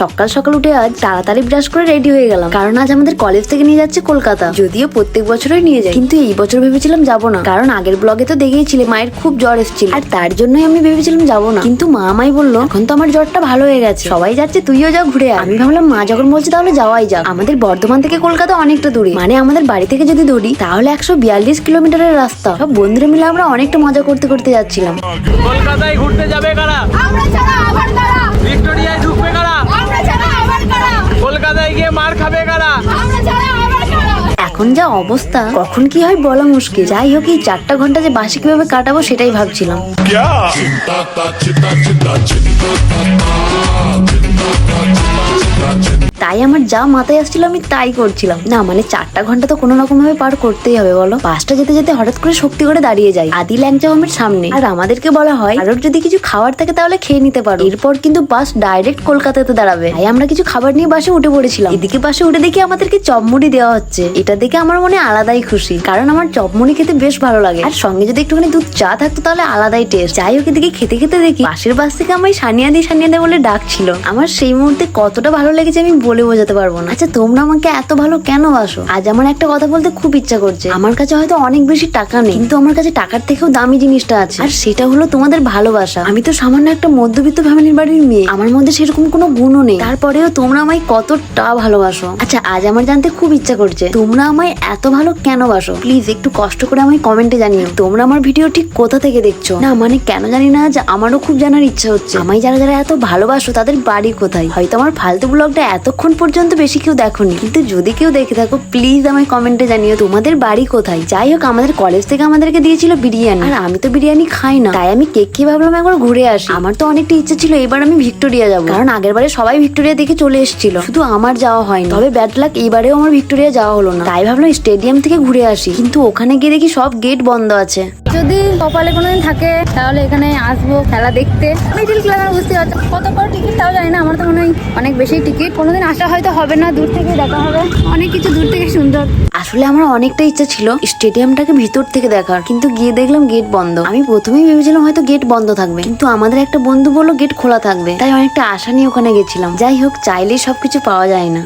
সকাল সকাল উঠে আজ তাড়াতাড়ি ব্রাশ করে রেডি হয়ে গেলাম। কারণ আজ আমাদের কলেজ থেকে নিয়ে যাচ্ছে কলকাতা। যদিও প্রত্যেক বছরই নিয়ে যায় কিন্তু এই বছর ভেবেছিলাম যাব না। কারণ আগের ব্লগে তো দেখেইছিলে মায়ের খুব জ্বর এসেছিল। আর তার জন্যই আমি ভেবেছিলাম যাব না। কিন্তু মা আমায় বলল এখন তো আমার জ্বরটা ভালো হয়ে গেছে। সবাই যাচ্ছে তুইও যা ঘুরে আমি ভাবলাম মা যখন বলছে তাহলে যাওয়াই যাক। আমাদের বর্ধমান থেকে কলকাতা অনেকটা দূরে। মানে আমাদের বাড়ি থেকে যদি দৌড়ি তাহলে একশো বিয়াল্লিশ কিলোমিটারের রাস্তা। সব বন্ধুরা মিলে আমরা অনেকটা মজা করতে করতে যাচ্ছিলাম। কলকাতায় ঘুরতে যাবে কারা? আমরা ছাড়া আবার কারা ভিক্টোরিয়ায় ঢুকবে কারা আমরা ছাড়া আবার কারা কলকাতায় গিয়ে মার খাবে কারা আমরা ছাড়া আবার কারা এখন যা অবস্থা কখন কি হয় বলা মুশকিল। যাই হোক এই চারটা ঘণ্টা যে বাসে কীভাবে কাটাবো সেটাই ভাবছিলাম। তাই আমার যা মাথায় আসছিল আমি তাই করছিলাম। না মানে চারটা ঘণ্টা তো কোনো রকম ভাবে পার করতেই হবে, বলো? বাসটা যেতে যেতে হঠাৎ করে শক্তি করে দাঁড়িয়ে যায় আদি ল্যাংচা হোমের সামনে। আর আমাদেরকে বলা হয় আর যদি কিছু খাবার থাকে তাহলে খেয়ে নিতে পারো। এরপর কিন্তু বাস ডাইরেক্ট কলকাতাতে দাঁড়াবে। তাই আমরা কিছু খাবার নিয়ে বাসে উঠে পড়েছিলাম। এদিকে বাসে উঠে দেখি আমাদেরকে চপমুড়ি দেওয়া হচ্ছে। এটা দেখে আমার মনে আলাদাই খুশি, কারণ আমার চপমুড়ি খেতে বেশ ভালো লাগে। আর সঙ্গে যদি একটুখানি দুধ চা থাকতো তাহলে আলাদাই টেস্ট যাই হোক, এদিকে খেতে খেতে দেখি, পাশের বাস থেকে আমায় সানিয়া দি সানিয়া দে বলে ডাকছিল। আমার সেই মুহূর্তে কতটা ভালো লেগেছে আমি বলে বোঝাতে পারব না। আচ্ছা তোমরা আমাকে এত ভালো কেন বাসো? আজ আমার একটা কথা বলতে খুব ইচ্ছা করছে। আমার কাছে হয়তো অনেক বেশি টাকা নেই, কিন্তু আমার কাছে টাকার থেকেও দামি জিনিসটা আছে। আর সেটা হলো তোমাদের ভালোবাসা। আমি তো সামান্য একটা মধ্যবিত্ত ফ্যামিলির বাড়ির মেয়ে। আমার মধ্যে সেরকম কোনো গুণও নেই। তারপরেও তোমরা আমায় কতটা ভালোবাসো। আচ্ছা আজ আমার জানতে খুব ইচ্ছা করছে। তোমরা আমায় এত ভালো কেন বাসো? প্লিজ, একটু কষ্ট করে আমায় কমেন্টে জানিও। তোমরা আমার ভিডিও ঠিক কোথা থেকে দেখছ? না মানে কেন জানি না যে আমারও খুব জানার ইচ্ছা হচ্ছে। আমায় যারা যারা এত ভালোবাসো, তাদের বাড়ি কোথায়? হয়তো আমার ফালতু ব্লগটা এতক্ষণ পর্যন্ত বেশি কেউ দেখোনি, কিন্তু যদি কেউ দেখে থাকো প্লিজ আমায় কমেন্টে জানিও তোমাদের বাড়ি কোথায়। যাই হোক, আমাদের কলেজ থেকে আমাদেরকে দিয়েছিল বিরিয়ানি। আর আমি তো বিরিয়ানি খাই না, তাই আমি কেক খেয়ে ভাবলাম একবার ঘুরে আসি। আমার তো অনেকটা ইচ্ছে ছিল এবার আমি ভিক্টোরিয়া যাব। কারণ আগের বারে সবাই ভিক্টোরিয়া দেখে চলে এসেছিল। শুধু আমার যাওয়া হয়নি। তবে ব্যাড লাক এইবারেও আমার ভিক্টোরিয়া যাওয়া হলো না। তাই ভাবলাম স্টেডিয়াম থেকে ঘুরে আসি। কিন্তু ওখানে গিয়ে দেখি সব গেট বন্ধ আছে। যদি কপালে কোনোদিন থাকে, তাহলে এখানে আসব খেলা দেখতে। মিডিল ক্লাস বুঝতে পারছ কত করে টিকিট তাও জানি না, আমার তো মনে হয় অনেক বেশি টিকিট কোনোদিন আসা হয়তো হবে না, দূর থেকে দেখা হবে। অনেক কিছু দূর থেকে সুন্দর। আসলে আমার অনেকটা ইচ্ছা ছিল স্টেডিয়ামটাকে ভিতর থেকে দেখার, কিন্তু গিয়ে দেখলাম গেট বন্ধ। আমি প্রথমেই ভেবেছিলাম হয়তো গেট বন্ধ থাকবে, কিন্তু আমাদের একটা বন্ধু বলল গেট খোলা থাকবে। তাই অনেকটা আশা নিয়ে ওখানে গেছিলাম। যাই হোক, চাইলেই সবকিছু পাওয়া যায় না।